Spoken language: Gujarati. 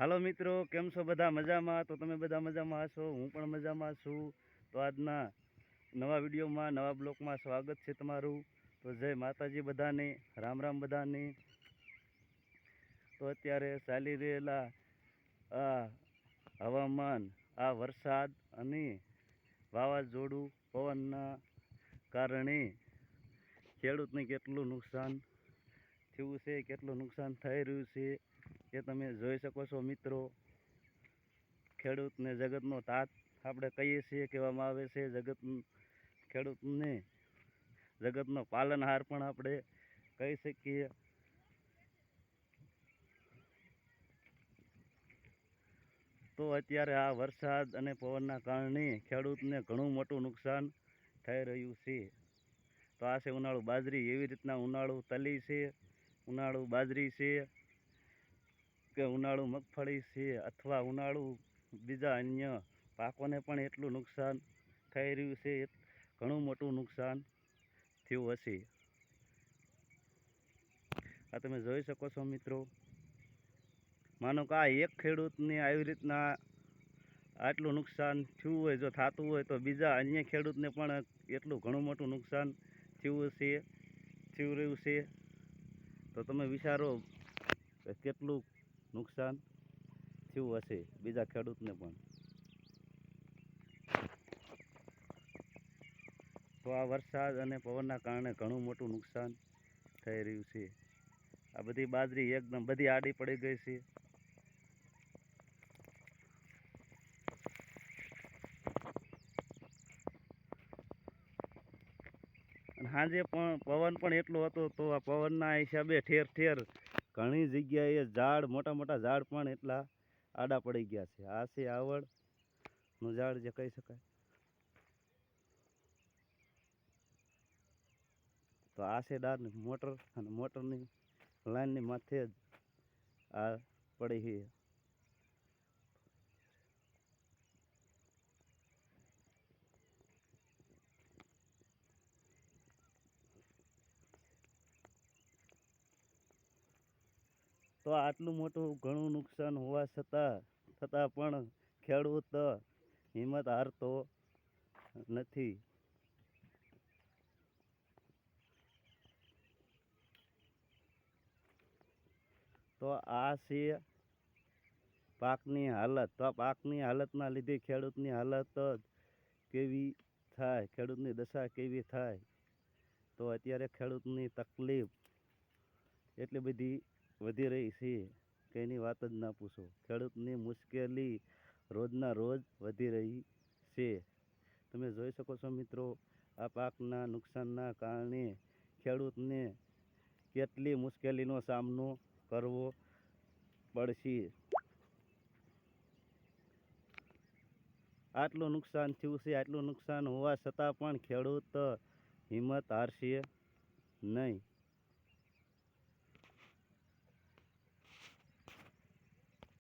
હાલો મિત્રો, કેમ છો બધા? મજામાં? તો તમે બધા મજામાં હશો? હું પણ મજામાં છું. તો આજના નવા વિડીયોમાં, નવા બ્લોકમાં સ્વાગત છે તમારું. તો જય માતાજી બધાને, રામ રામ બધાને. તો અત્યારે ચાલી રહેલા આ હવામાન, આ વરસાદ અને વાવાઝોડું પવનના કારણે ખેડૂતને કેટલું નુકસાન થયું છે, કેટલું નુકસાન થઈ રહ્યું છે, એ તમે જોઈ શકો છો મિત્રો. ખેડૂતને જગતનો તાત આપણે કહીએ છીએ, કહેવામાં આવે છે, જગત ખેડૂતને જગતનો પાલનહાર પણ આપણે કહી શકીએ. તો અત્યારે આ વરસાદ અને પવનના કારણે ખેડૂતને ઘણું મોટું નુકસાન થઈ રહ્યું છે. તો આ છે ઉનાળુ બાજરી, એવી રીતના ઉનાળુ તલી છે. ઉનાળુ બાજરી છે કે ઉનાળુ મગફળી છે અથવા ઉનાળુ બીજા અન્ય પાકોને પણ એટલું નુકસાન થઈ રહ્યું છે ઘણું મોટું નુકસાન થયું હશે. આ તમે જોઈ શકો છો મિત્રો. માનો કે આ એક ખેડૂતને આવી રીતના આટલું નુકસાન થયું હોય, જો થતું હોય, તો બીજા અન્ય ખેડૂતને પણ એટલું ઘણું મોટું નુકસાન થયું છે થયું રહ્યું છે. તો તમે વિચારો કે કેટલું નુકસાન થયું હશે બીજા ખેડૂતને પણ. તો આ વરસાદ અને પવનના કારણે ઘણું મોટું નુકસાન થઈ રહ્યું છે. આ બધી બાજરી એકદમ બધી આડી પડી ગઈ છે. સાંજે પણ પવન પણ એટલો હતો તો આ પવનના હિસાબે ઠેર ઠેર ઘણી જગ્યાએ ઝાડ, મોટા મોટા ઝાડ પણ એટલા આડા પડી ગયા છે. આ છે આવડનું ઝાડ જે કહી શકાય. તો આ છે ડાળની મોટર અને મોટરની લાઇનની માથે જ આ પડી છે. તો આટલું મોટું ઘણું નુકસાન હોવા છતાં છતાં પણ ખેડૂત હિંમત હારતો નથી. તો આ છે પાકની હાલત. તો પાકની હાલતના લીધે ખેડૂતની હાલત કેવી થાય, ખેડૂતની દશા કેવી થાય? તો અત્યારે ખેડૂતની તકલીફ એટલી બધી વધી રહી છે, કંઈની વાત જ ના પૂછો. ખેડૂતની મુશ્કેલી રોજના રોજ વધી રહી છે. તમે જોઈ શકો છો મિત્રો, આ પાકના નુકસાનના કારણે ખેડૂતને કેટલી મુશ્કેલીનો સામનો કરવો પડશે. આટલું નુકસાન થયું છે, આટલું નુકસાન હોવા છતાં પણ ખેડૂત હિંમત હારશે નહીં.